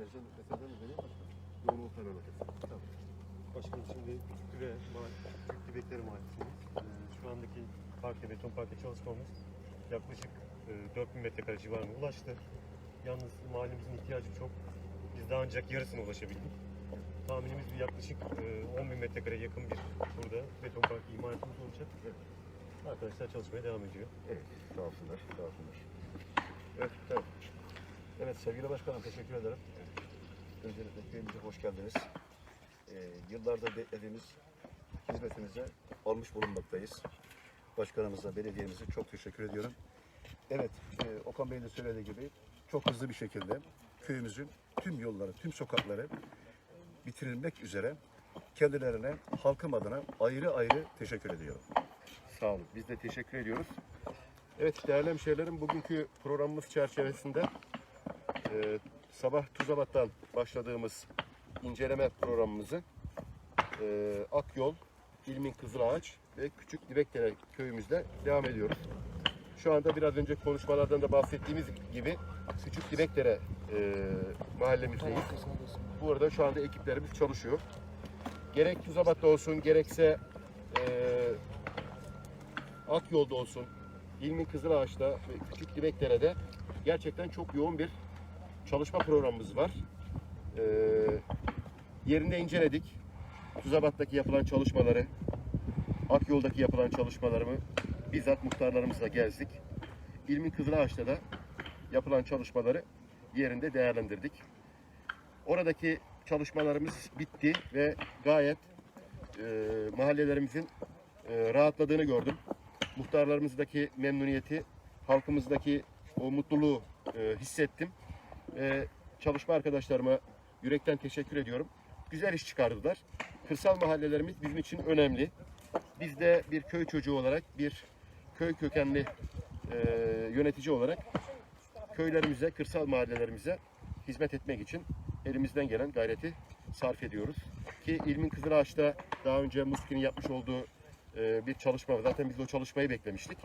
Perşembe Keseden mi benim? Yoğunluklar öyle Tamam. Başkanım şimdi Kütüve Mahallesi, Dibekleri Mahallesi'ndeyiz. Ee, şu andaki parke, beton parke çalışmamız yaklaşık e, 4000 metrekare civarına ulaştı. Yalnız mahallemizin ihtiyacı çok. Biz daha ancak yarısına ulaşabildik. Tahminimiz bir yaklaşık e, 10 bin metrekare yakın bir burada beton park imalatımız olacak. Arkadaşlar çalışmaya devam ediyor. Evet, sağ olsunlar, sağ olsunlar. Evet, tamam. Evet, sevgili başkanım teşekkür ederim. Öncelikle köyümüze hoş geldiniz. Ee, yıllardır beklediğimiz hizmetimize almış bulunmaktayız. Başkanımıza, belediyemize çok teşekkür ediyorum. Evet, e, Okan Bey'in de söylediği gibi çok hızlı bir şekilde köyümüzün tüm yolları, tüm sokakları bitirilmek üzere kendilerine halkım adına ayrı ayrı teşekkür ediyorum. Sağ olun. Biz de teşekkür ediyoruz. Evet değerli hemşehrilerim bugünkü programımız çerçevesinde e, sabah Tuzabat'tan başladığımız inceleme programımızı e, Akyol, İlmin Kızılağaç ve Küçük Dibekdere köyümüzde devam ediyoruz. Şu anda biraz önce konuşmalardan da bahsettiğimiz gibi Küçük Dibekdere e, mahallemizdeyiz. Bu arada şu anda ekiplerimiz çalışıyor. Gerek Tuzabat'ta olsun gerekse e, Akyol'da olsun, İlmin Kızılağaç'ta ve Küçük Dibekdere'de gerçekten çok yoğun bir çalışma programımız var. Ee, yerinde inceledik. Tuzabat'taki yapılan çalışmaları, Akyol'daki yapılan çalışmalarımı bizzat muhtarlarımızla gezdik. İlmin Kızılağaç'ta da yapılan çalışmaları yerinde değerlendirdik. Oradaki çalışmalarımız bitti ve gayet e, mahallelerimizin e, rahatladığını gördüm. Muhtarlarımızdaki memnuniyeti, halkımızdaki o mutluluğu e, hissettim. Ve çalışma arkadaşlarıma yürekten teşekkür ediyorum. Güzel iş çıkardılar. Kırsal mahallelerimiz bizim için önemli. Biz de bir köy çocuğu olarak, bir köy kökenli e, yönetici olarak köylerimize, kırsal mahallelerimize hizmet etmek için elimizden gelen gayreti sarf ediyoruz. Ki İlmin Kızılağaç'ta daha önce Muski'nin yapmış olduğu e, bir çalışma. Zaten biz o çalışmayı beklemiştik.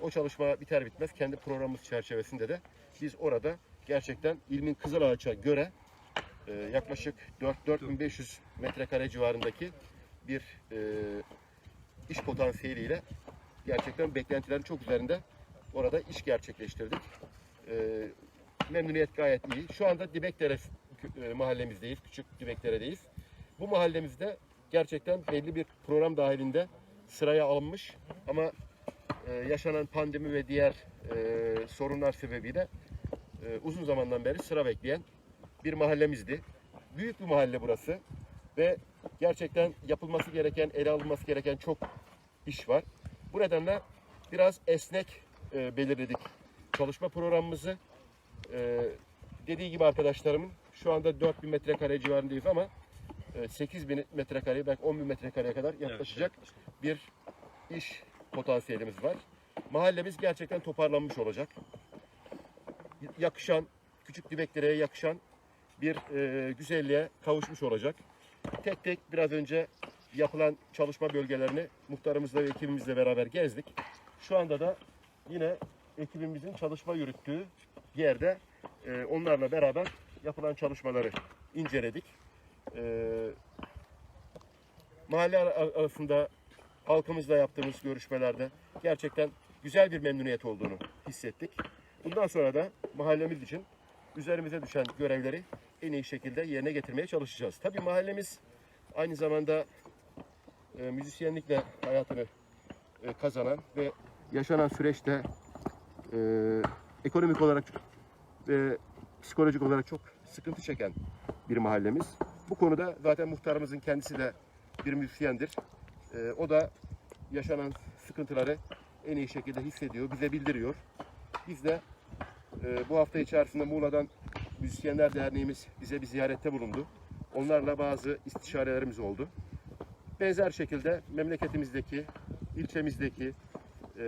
O çalışma biter bitmez kendi programımız çerçevesinde de biz orada gerçekten İlmin Kızılağaç'a göre e, yaklaşık 4 4500 metrekare civarındaki bir e, iş potansiyeliyle gerçekten beklentilerin çok üzerinde orada iş gerçekleştirdik. E, memnuniyet gayet iyi. Şu anda Dibekdere e, mahallemizdeyiz. Küçük Dibekdere'deyiz. Bu mahallemizde gerçekten belli bir program dahilinde sıraya alınmış ama e, yaşanan pandemi ve diğer e, sorunlar sebebiyle e, uzun zamandan beri sıra bekleyen bir mahallemizdi. Büyük bir mahalle burası ve gerçekten yapılması gereken, ele alınması gereken çok iş var. Bu nedenle biraz esnek e, belirledik çalışma programımızı. E, dediği gibi arkadaşlarımın şu anda 4000 metrekare civarındayız ama e, 8000 metrekare belki 10.000 metrekareye kadar yaklaşacak bir iş potansiyelimiz var. Mahallemiz gerçekten toparlanmış olacak. Yakışan, küçük dibeklereye yakışan bir e, güzelliğe kavuşmuş olacak. Tek tek biraz önce yapılan çalışma bölgelerini muhtarımızla ve ekibimizle beraber gezdik. Şu anda da yine ekibimizin çalışma yürüttüğü yerde e, onlarla beraber yapılan çalışmaları inceledik. E, mahalle ar- arasında halkımızla yaptığımız görüşmelerde gerçekten güzel bir memnuniyet olduğunu hissettik. Bundan sonra da mahallemiz için üzerimize düşen görevleri en iyi şekilde yerine getirmeye çalışacağız. Tabii mahallemiz aynı zamanda e, müzisyenlikle hayatını e, kazanan ve yaşanan süreçte e, ekonomik olarak ve psikolojik olarak çok sıkıntı çeken bir mahallemiz. Bu konuda zaten muhtarımızın kendisi de bir müzisyendir. E, o da yaşanan sıkıntıları en iyi şekilde hissediyor, bize bildiriyor. Biz de e, bu hafta içerisinde Muğla'dan Müzisyenler Derneğimiz bize bir ziyarette bulundu. Onlarla bazı istişarelerimiz oldu. Benzer şekilde memleketimizdeki, ilçemizdeki, e,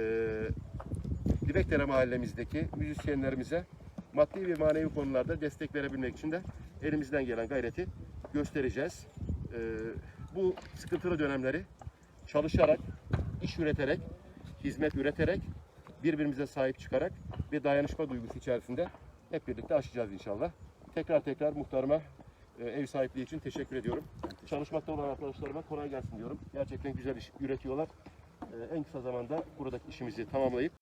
Dibekdere mahallemizdeki müzisyenlerimize maddi ve manevi konularda destek verebilmek için de elimizden gelen gayreti göstereceğiz. E, bu sıkıntılı dönemleri çalışarak, iş üreterek, hizmet üreterek, birbirimize sahip çıkarak ve dayanışma duygusu içerisinde hep birlikte aşacağız inşallah. Tekrar tekrar muhtarıma e, ev sahipliği için teşekkür ediyorum. Çalışmakta olan arkadaşlarıma kolay gelsin diyorum. Gerçekten güzel iş üretiyorlar. E, en kısa zamanda buradaki işimizi tamamlayıp